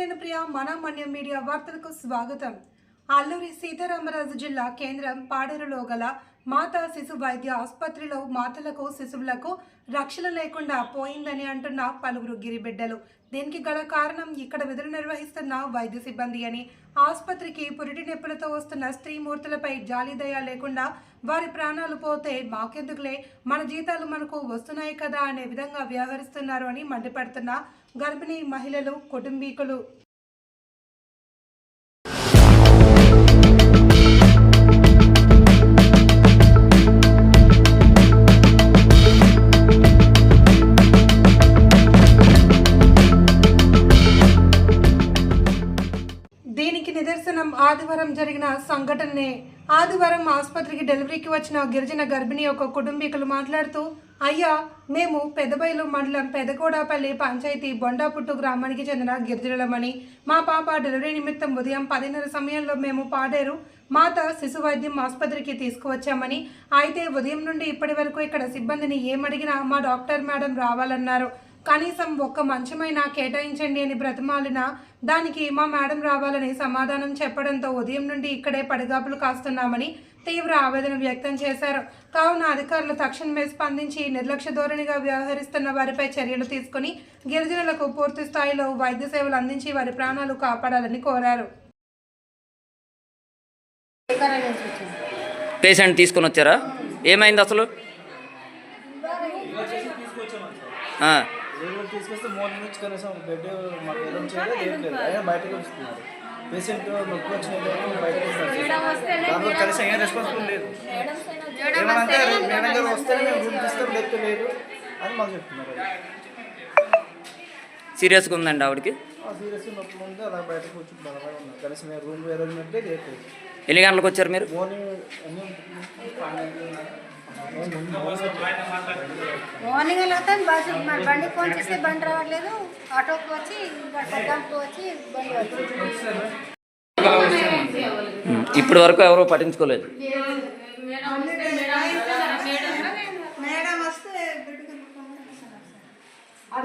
నేను ప్రియా మన మన్యం మీడియా వార్తలకు స్వాగతం. అల్లూరి సీతారామరాజు జిల్లా కేంద్రం పాడేరులో గల మాతా శిశు వైద్య ఆసుపత్రిలో మాతలకు శిశువులకు రక్షణ లేకుండా పోయిందని అంటున్న పలువురు గిరిబిడ్డలు. దీనికి గల కారణం ఇక్కడ విధులు నిర్వహిస్తున్న వైద్య సిబ్బంది అని ఆసుపత్రికి పురిటి నొప్పులతో వస్తున్న స్త్రీమూర్తులపై జాలిదయ లేకుండా వారి ప్రాణాలు పోతే మాకెందుకులే? మన జీతాలు మనకు వస్తున్నాయి కదా అనే విధంగా వ్యవహరిస్తున్నారు అని మండిపడుతున్న గర్భిణీ మహిళలు కుటుంబీకులు. నిదర్శనం ఆదివారం జరిగిన సంఘటననే. ఆదివారం ఆసుపత్రికి డెలివరీకి వచ్చిన గిరిజన గర్భిణి ఒక కుటుంబీకులు మాట్లాడుతూ అయ్యా మేము పెదబైలు మండలం పెదకోడాపల్లి పంచాయతీ బొండాపుట్టు గ్రామానికి చెందిన గిరిజనులమని. మా పాప డెలివరీ నిమిత్తం ఉదయం పదిన్నర సమయంలో మేము పాడేరు మాత శిశు వైద్యం ఆసుపత్రికి తీసుకువచ్చామని. అయితే ఉదయం నుండి ఇప్పటి వరకు ఇక్కడ సిబ్బందిని ఏమడిగినా మా డాక్టర్ మేడం రావాలన్నారు. కనీసం ఒక్క మంచమైనా కేటాయించండి అని బ్రతిమాలిన దానికి మా మేడం రావాలని సమాధానం చెప్పడంతో ఉదయం నుండి ఇక్కడే పడిగాపులు కాస్తున్నామని తీవ్ర ఆవేదన వ్యక్తం చేశారు. కావున అధికారులు తక్షణమే స్పందించి నిర్లక్ష్య ధోరణిగా వ్యవహరిస్తున్న వారిపై చర్యలు తీసుకుని గిరిజనులకు పూర్తి స్థాయిలో వైద్య సేవలు అందించి వారి ప్రాణాలు కాపాడాలని కోరారు. పేషెంట్ తీసుకొని వచ్చారా? ఏమైంది అసలు? ఆ, ఏదో తీసుకొస్తే మార్నింగ్ నుంచి కనీసం బెడ్ మాకు ఏదో చేయలేదు ఏం లేదు. అయినా బయటకు వస్తున్నారు. పేషెంట్ నొప్పి వచ్చిన బయటకు వస్తున్నారు. దాంట్లో కనీసం ఏం రెస్పాన్సిబుల్ లేదు. ఏమన్నా అంటే మేడం గారు వస్తేనే మేము రూమ్ తీస్తాం లేకపోతే లేదు అని మాకు చెప్తున్నారు. సీరియస్గా ఉందండి ఆవిడకి? సీరియస్ నొప్పి ఉంది అలా బయటకు వచ్చి బలగా ఉన్నారు కనీసం మేము రూమ్ అరేంజ్మెంటే లేదు ఎన్ని గంటలకు వచ్చారు మీరు? మార్నింగ్ బస్సు బండి ఫోన్ చేస్తే బండి రావట్లేదు. ఆటోకి వచ్చి వచ్చి బండి వచ్చింది ఉమ్, ఇప్పటి వరకు ఎవరూ పట్టించుకోలేదు.